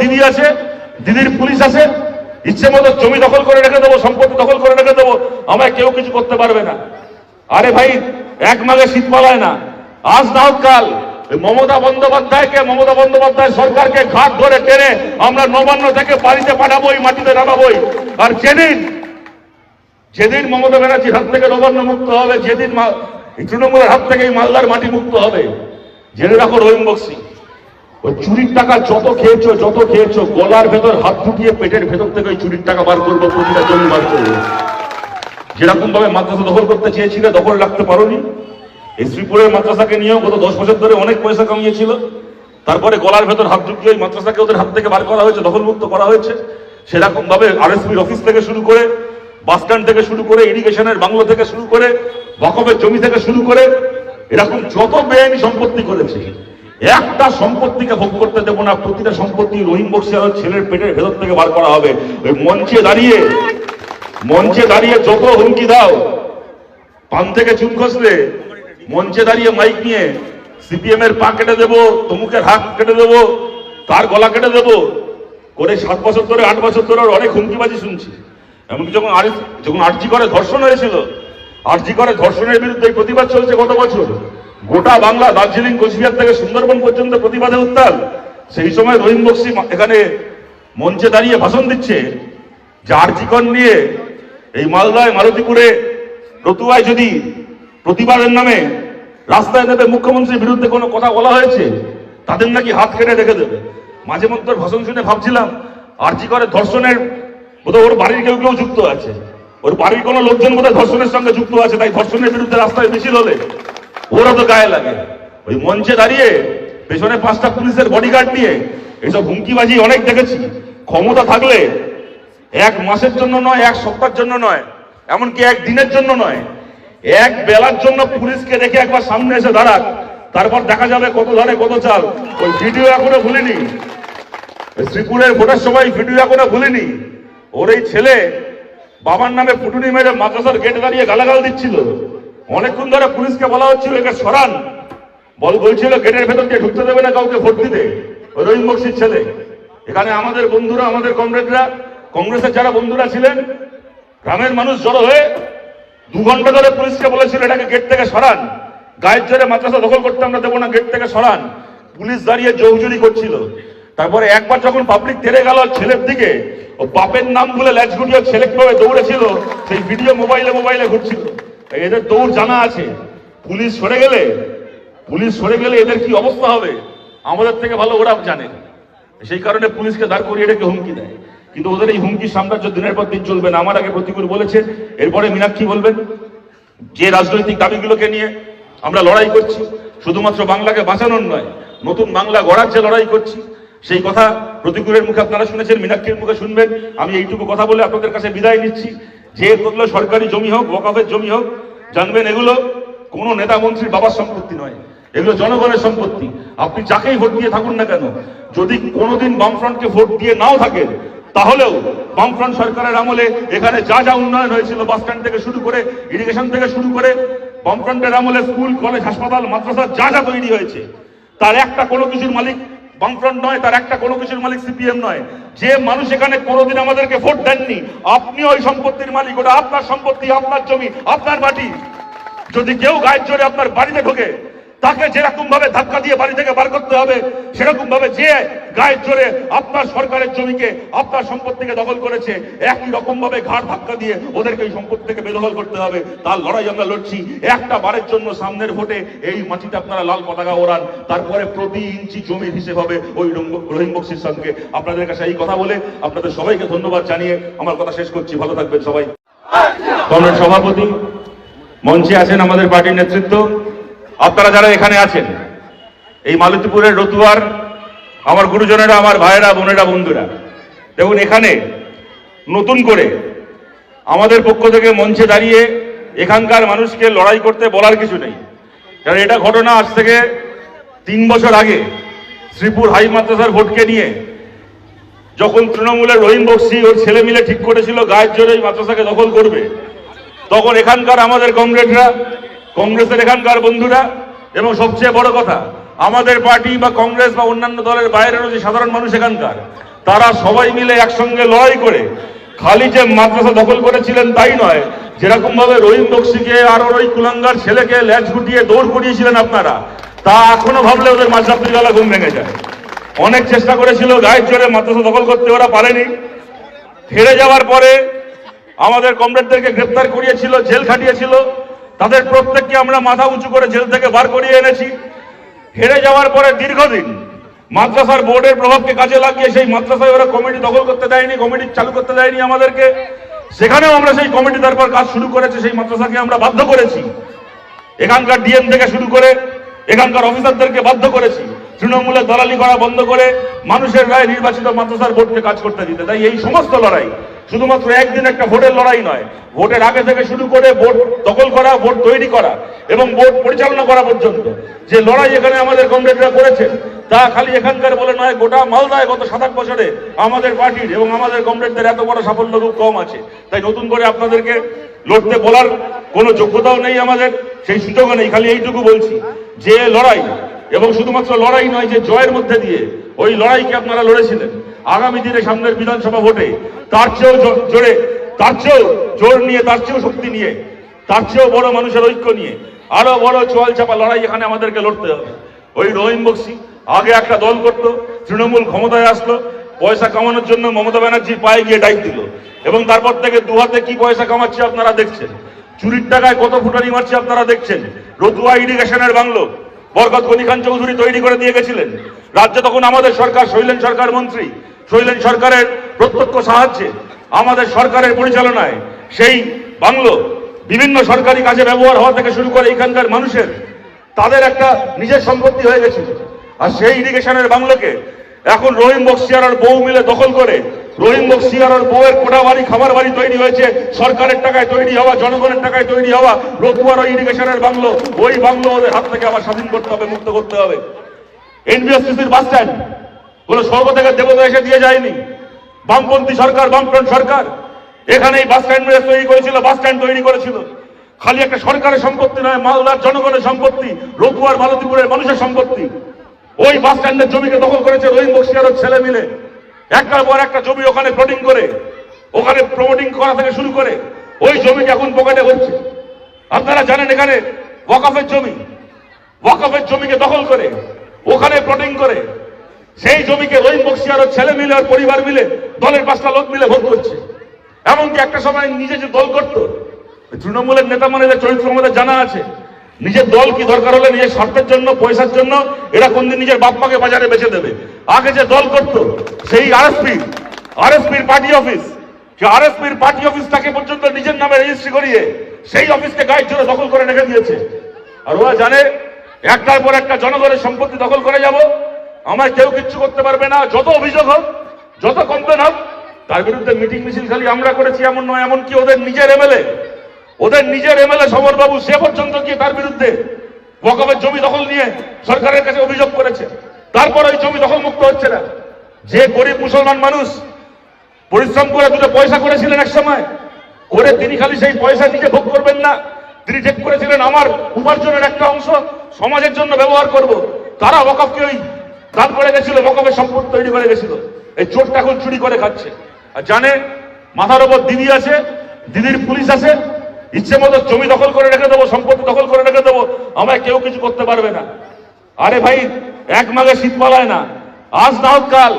দিদি আছে, দিদির পুলিশ আছে, ইচ্ছে মতো জমি দখল করে রেখে দেবো, সম্পত্তি দখল করে রেখে দেবো, আমায় কেউ কিছু করতে পারবে না। আরে ভাই, এক মাঘে শীত পালায় না। আজ না হোক কাল মমতা বন্দ্যোপাধ্যায়কে, মমতা বন্দ্যোপাধ্যায় সরকারকে ঘাট ধরে টেনে আমরা নবান্ন থেকে বাড়িতে পাঠাবোই মাটিতে নামাবোই আর যেদিন যেদিন মমতা ব্যানার্জির হাত থেকে নবান্ন মুক্ত হবে, যেদিন তৃণমূলের হাত থেকে মালদার মাটি মুক্ত হবে, জেনে রাখো রহিম বক্সি। ওই চুরির টাকা যত খেয়েছো যত খেয়েছো, গলার ভেতর হাত ঢুকিয়ে পেটের ভেতর থেকে ওই চুরির টাকা বার করব, প্রতিটা জমি বার করব। যেরকম ভাবে মাদ্রাসা দখল করতে চেয়েছিলে, দখল রাখতে পারোনি। এই শ্রীপুরের মাদ্রাসাকে নিয়েও গত দশ বছর ধরে অনেক পয়সা কামিয়েছিল। তারপরে গলার ভেতর হাত ঢুকিয়ে ওই মাদ্রাসাকে ওদের হাত থেকে বার করা হয়েছে, দখলমুক্ত করা হয়েছে। সেরকম ভাবে আরএসপির অফিস থেকে শুরু করে, বাস স্ট্যান্ড থেকে শুরু করে, ইরিগেশনের বাংলো থেকে শুরু করে বকবের জমি থেকে শুরু করে, এরকম যত বেআইনি সম্পত্তি করেছে একটা সম্পত্তিকে ভোগ করতে দেবো না, প্রতিটা সম্পত্তি রহিম বক্সিয়ার ছেলের পেটের ভেতর থেকে বার করা হবে। ওই মঞ্চে দাঁড়িয়ে মঞ্চে দাঁড়িয়ে যত হুমকি দাও, পান থেকে চুন খসলে, মঞ্চে দাঁড়িয়ে মাইক নিয়ে সিপিএম এর পা কেটে দেবো, তমুকের হাত কেটে দেবো, তার গলা কেটে দেবো, করে সাত বছর ধরে, আট বছর ধরে অনেক হুমকিবাজি শুনছি। এমনকি যখন আর যখন আরজি করে ধর্ষণ হয়েছিল, আরজি করে ধর্ষণের বিরুদ্ধে প্রতিবাদ চলছে গত বছর। গোটা বাংলা দার্জিলিং, কোচবিহার থেকে সুন্দরবন পর্যন্ত প্রতিবাদে উত্তাল। সেই সময় রহিম বক্সি এখানে মঞ্চে দাঁড়িয়ে ভাষণ দিচ্ছে যে আরজিকর নিয়ে এই মালদায় মালতীপুরে রতুয়ায় যদি প্রতিবাদের নামে রাস্তায় নেবে মুখ্যমন্ত্রীর বিরুদ্ধে কোনো কথা বলা হয়েছে, তাদের নাকি হাত কেটে রেখে দেবে। মাঝে মধ্যে ভাষণ শুনে ভাবছিলাম আরজি করে ধর্ষণের বোধহয় ওর বাড়ির কেউ কেউ যুক্ত আছে। ওর বাড়ির কোনো লোকজন বোধহয় ধর্ষণের সঙ্গে যুক্ত আছে, তাই ধর্ষণের বিরুদ্ধে রাস্তায় মিছিল হলে। ওরা তো গায়ে লাগে। ওই মঞ্চে দাঁড়িয়ে, পেছনে পাঁচটা পুলিশের বডিগার্ড নিয়ে এইসব হুমকিবাজি অনেক দেখেছি। ক্ষমতা থাকলে এক মাসের জন্য নয়, এক সপ্তাহের জন্য নয়, এমনকি এক দিনের জন্য নয়। এক বেলার জন্য পুলিশকে রেখে একবার সামনে এসে দাঁড়াক, তারপর দেখা যাবে কত ধারে কত চাল। ওই ভিডিও এখনও ভুলিনি। শ্রীপুরের ভোটের সময় ভিডিও এখনও ভুলিনি। ওর এই ছেলে বাবার নামে ফুটুনি মেরে মাদ্রাসার গেটে দাঁড়িয়ে গালাগাল দিচ্ছিল। অনেকক্ষণ ধরে পুলিশকে বলা হচ্ছিল, একে সরান। বল বলছিল, গেটের ভেতর দিয়ে ঢুকতে দেবে না কাউকে, ভোট দিতে। রহিম বক্সির ছেলে। এখানে আমাদের বন্ধুরা, আমাদের কমরেডরা, কংগ্রেসের যারা বন্ধুরা ছিলেন, গ্রামের মানুষ জড়ো হয়ে দু ঘণ্টা ধরে পুলিশকে বলেছিল, এটাকে গেট থেকে সরান। গায়ের জোরে মাদ্রাসা দখল করতে আমরা দেবো না, গেট থেকে সরান। পুলিশ দাঁড়িয়ে জৌজুরি করছিল। তারপরে একবার যখন পাবলিক তেরে গেল ছেলের দিকে, ও বাপের নাম বলে ল্যাচ গুটিয়ে ছেলে দৌড়েছিল, সেই ভিডিও মোবাইলে মোবাইলে ঘুরছিল। এদের দৌড় জানা আছে। পুলিশ সরে গেলে, পুলিশ সরে গেলে এদের কি অবস্থা হবে? আমাদের থেকে ভালো ওরা জানে। সেই কারণে পুলিশকে দাঁড় করিয়ে রেখে হুমকি দেয়। কিন্তু ওদের এই হুমকি সাম্রাজ্য দিনের পর দিন চলবে না। আমার আগে প্রতিকূল বলেছে। এরপরে মীনাক্ষী বলবেন, যে রাজনৈতিক দাবিগুলোকে নিয়ে আমরা লড়াই করছি, শুধুমাত্র বাংলাকে বাঁচানোর নয়, নতুন বাংলা গড়ার যে লড়াই করছি, সেই কথা প্রতিকূলের মুখে আপনারা শুনেছেন, মীনাক্ষীর মুখে শুনবেন। আমি এইটুকু কথা বলে আপনাদের কাছে বিদায় নিচ্ছি। যে করল সরকারি জমি হোক, ওয়াকফের জমি হোক, জানবেন এগুলো কোনো নেতা মন্ত্রীর বাবার সম্পত্তি নয়। এগুলো জনগণের সম্পত্তি। আপনি যাকেই ভোট দিয়ে থাকুন না কেন, যদি কোনোদিন বামফ্রন্টকে ভোট দিয়ে নাও থাকেন, তাহলেও বামফ্রন্ট সরকারের আমলে এখানে যা যা উন্নয়ন হয়েছিল, বাস স্ট্যান্ড থেকে শুরু করে ইরিগেশন থেকে শুরু করে, বামফ্রন্টের আমলে স্কুল, কলেজ, হাসপাতাল, মাদ্রাসা যা যা তৈরি হয়েছে, তার একটা কোনো কিছুর মালিক বামফ্রন্ট নয়, তার একটা কোনো কিছুর মালিক সিপিএম নয়। যে মানুষ এখানে কোনোদিন আমাদেরকে ভোট দেননি, আপনি ওই সম্পত্তির মালিক, ওটা আপনার সম্পত্তি, আপনার জমি, আপনার মাটি। যদি কেউ গায়ের জোরে আপনার বাড়িতে ঢোকে তাকে যেরকম ভাবে ধাক্কা দিয়ে বাড়ি থেকে বার করতে হবে, সেরকম ভাবে যে গায়ের জোরে আপনার সরকারের জমিকে, আপনার সম্পত্তিকে দখল করেছে, একই রকম ভাবে ঘাট ধাক্কা দিয়ে ওদেরকে এই সম্পত্তি থেকে বেদখল করতে হবে। তার লড়াই আমরা লড়ছি। একটা বারের জন্য সামনের ভোটে এই মাটিতে আপনারা লাল পতাকা ওড়ান, তারপরে প্রতি ইঞ্চি জমির হিসেব হবে ওই রহিম বক্সির সঙ্গে। আপনাদের কাছে এই কথা বলে আপনাদের সবাইকে ধন্যবাদ জানিয়ে আমার কথা শেষ করছি। ভালো থাকবেন সবাই। কংগ্রেস সভাপতি মঞ্চে আছেন আমাদের পার্টির নেতৃত্ব। আপনারা যারা এখানে আছেন, এই মালতীপুরের রতুয়ার, আমার গুরুজনেরা, আমার ভাইয়েরা, বোনেরা, বন্ধুরা, দেখুন এখানে নতুন করে আমাদের পক্ষ থেকে মঞ্চে দাঁড়িয়ে এখানকার মানুষকে লড়াই করতে বলার কিছু নেই। কারণ এটা ঘটনা আজ থেকে তিন বছর আগে শ্রীপুর হাই মাদ্রাসার ভোটকে নিয়ে যখন তৃণমূলের রহিম বক্সি ওর ছেলে মিলে ঠিক করেছিল, গায়ের জোরে মাদ্রাসাকে দখল করবে, তখন এখানকার আমাদের কমরেডরা কংগ্রেসের এখানকার বন্ধুরা, এবং সবচেয়ে বড় কথা, আমাদের পার্টি বা কংগ্রেস বা অন্যান্য দলের বাইরেরও যে সাধারণ মানুষ এখানকার, তারা সবাই মিলে একসঙ্গে লড়াই করে, খালি যে মাদ্রাসা দখল করেছিলেন তাই নয় যেরকম ভাবে রহিম বক্সিকে আর ওই কুলাঙ্গার ছেলেকে ল্যাচ গুটিয়ে দৌড় করিয়েছিলেন আপনারা, তা এখনও ভাবলে ওদের মাঝরাত্রিবেলা ঘুম ভেঙে যায়। অনেক চেষ্টা করেছিল, গায়ের জোরে মাদ্রাসা দখল করতে ওরা পারেনি। হেরে যাওয়ার পরে আমাদের কমরেডদেরকে গ্রেপ্তার করিয়েছিল, জেল খাটিয়েছিল তাদের প্রত্যেককে আমরা মাথা উঁচু করে জেল থেকে বার করিয়ে এনেছি। হেরে যাওয়ার পরে দীর্ঘদিন মাদ্রাসার বোর্ডের প্রভাবকে কাজে লাগিয়ে সেই মাদ্রাসায় ওরা কমিটি দখল করতে দেয়নি, কমিটি চালু করতে দেয়নি আমাদেরকে। সেখানেও আমরা সেই কমিটি তারপর কাজ শুরু করেছে, সেই মাদ্রাসাকে আমরা বাধ্য করেছি। এখানকার ডিএম থেকে শুরু করে এখানকার অফিসারদেরকে বাধ্য করেছি। তৃণমূলের দলালি করা বন্ধ করে মানুষের রায় নির্বাচিত মাদ্রাসার ভোটকে কাজ করতে দিতে। তাই এই সমস্ত লড়াই শুধুমাত্র একদিন একটা ভোটের লড়াই নয়। ভোটের আগে থেকে শুরু করে ভোট দখল করা, ভোট তৈরি করা এবং ভোট পরিচালনা করা পর্যন্ত। যে লড়াই এখানে আমাদের কমরেডরা করেছেন, তা খালি এখানকার বলে নয়, গোটা মালদায় গত সাত আট বছরে আমাদের পার্টির এবং আমাদের কমরেডদের এত বড় সাফল্য খুব কম আছে। তাই নতুন করে আপনাদেরকে লড়তে বলার কোনো যোগ্যতাও নেই আমাদের, সেই সুযোগও নেই, খালি এইটুকু বলছি। যে লড়াই, এবং শুধুমাত্র লড়াই নয়, যে জয়ের মধ্যে দিয়ে, ওই লড়াইকে আপনারা লড়েছিলেন। আগামী দিনে সামনের বিধানসভা ভোটে তার চেয়েও জোরে, তার চেয়েও জোর নিয়ে, তার চেয়েও শক্তি নিয়ে, তার চেয়েও বড় মানুষের ঐক্য নিয়ে আরও বড় চোয়াল চাপা লড়াই এখানে আমাদেরকে লড়তে হবে। ওই রহিম বক্সি আগে একটা দল করতো, তৃণমূল ক্ষমতায় আসলো, পয়সা কামানোর জন্য মমতা ব্যানার্জির পায়ে গিয়ে ডাইক দিল। এবং তারপর থেকে দু হাতে কি পয়সা কামাচ্ছে আপনারা দেখছেন। চুরির টাকায় কত ফুটানি মারছে আপনারা দেখছেন। রতুয়া ইরিগেশনের বাংলো, বরকত গনি চৌধুরী তৈরি করে দিয়ে গেছিলেন। রাজ্যে তখন আমাদের সরকার, শৈলেন সরকার মন্ত্রী শৈলেন সরকারের প্রত্যক্ষ সাহায্যে আমাদের সরকারের পরিচালনায় সেই বাংলো বিভিন্ন সরকারি কাজে ব্যবহার হওয়া থেকে শুরু করে এখানকার মানুষের, তাদের একটা নিজের সম্পত্তি হয়ে গেছে আর সেই ইরিগেশনের বাংলোকে এখন রহিম বক্সিয়ার বউ মিলে দখল করে, রহিম বক্সিয়ার বউয়ের কোঠা বাড়ি খাবার বাড়ি তৈরি হয়েছে, সরকারের টাকায় তৈরি হওয়া, জনগণের টাকায় তৈরি হওয়া, রতুয়ার ওই ইরিগেশনের বাংলো, ওই বাংলো ওদের হাত থেকে আবার স্বাধীন করতে হবে, মুক্ত করতে হবে। এনবিএসটিসির বাস স্ট্যান্ড কোন স্বর্গ থেকে দেবতা এসে দিয়ে যায়নি। বামপন্থী সরকার, বামফ্রন্ট সরকার। এখানে এই বাস স্ট্যান্ড তৈরি করেছিল, বাস স্ট্যান্ড তৈরি করেছিল। খালি একটা সরকারের সম্পত্তি নয়, মালদার জনগণের সম্পত্তি রতুয়ার মালতীপুরের মানুষের সম্পত্তি। ওই বাস স্ট্যান্ডের জমিকে দখল করেছে রহিম বক্সিয়ার ছেলে মিলে। একটার পর একটা জমি ওখানে প্লটিং করে, ওখানে প্রমোটিং করা থেকে শুরু করে, ওই জমিকে এখন পকেটে হচ্ছে। আপনারা জানেন এখানে ওয়াকাফের জমি, ওয়াকফের জমিকে দখল করে, ওখানে প্লটিং করে। সেই জমিকে রহিম বক্সিয়ার ওর ছেলে মিলে আর পরিবার মিলে, দলের পাঁচটা লোক মিলে ভোট করছে। এমনকি একটা সময় নিজে যে দল করতো তৃণমূলের নেতা মানে চরিত্র আমাদের জানা আছে, নিজের দল কি দরকার হলে নিজের স্বার্থের জন্য, পয়সার জন্য, এরা কোনদিন নিজের বাপ্পাকে বাজারে বেছে দেবে। আগে যে দল করতো, সেই আরএসপি আরএসপির পার্টি অফিস যে আরএসপির পার্টি অফিসটাকে পর্যন্ত নিজের নামে রেজিস্ট্রি করিয়ে, সেই অফিসকে গায়ের জোরে দখল করে রেখে দিয়েছে। আর ওরা জানে, একটার পর একটা জনগণের সম্পত্তি দখল করে যাব। আমার কেউ কিচ্ছু করতে পারবে না, যত অভিযোগ হোক, যত কমপ্লেন হোক, তার বিরুদ্ধে মিটিং মিছিল খালি আমরা করেছি, এমন নয়, এমনকি ওদের নিজের এমএলএ ওদের নিজের এমএলএ সমরবাবু সে পর্যন্ত গিয়ে তার বিরুদ্ধে ওয়াকফের জমি দখল নিয়ে সরকারের কাছে অভিযোগ করেছে। তারপর ওই জমি দখল মুক্ত হচ্ছে না। যে গরিব মুসলমান মানুষ পরিশ্রম করে দুটো পয়সা করেছিলেন এক সময় করে তিনি খালি সেই পয়সা নিজে ভোগ করবেন না। তিনি ঠিক করেছিলেন, আমার উপার্জনের একটা অংশ সমাজের জন্য ব্যবহার করব। তারা ওয়াকফকে ওই করে গেছিল ওয়াকফের সম্পদ তৈরি করে গেছিল। এই চোরটা এখন চুরি করে খাচ্ছে। আর জানে, মাথার ওপর দিদি আছে, দিদির পুলিশ আছে, ইচ্ছে মতো জমি দখল করে রেখে দেবো, সম্পত্তি দখল করে রেখে দেবো, আমায় কেউ কিছু করতে পারবে না। আরে ভাই, এক মাঘে শীত পালায় না, আজ না হোক কাল।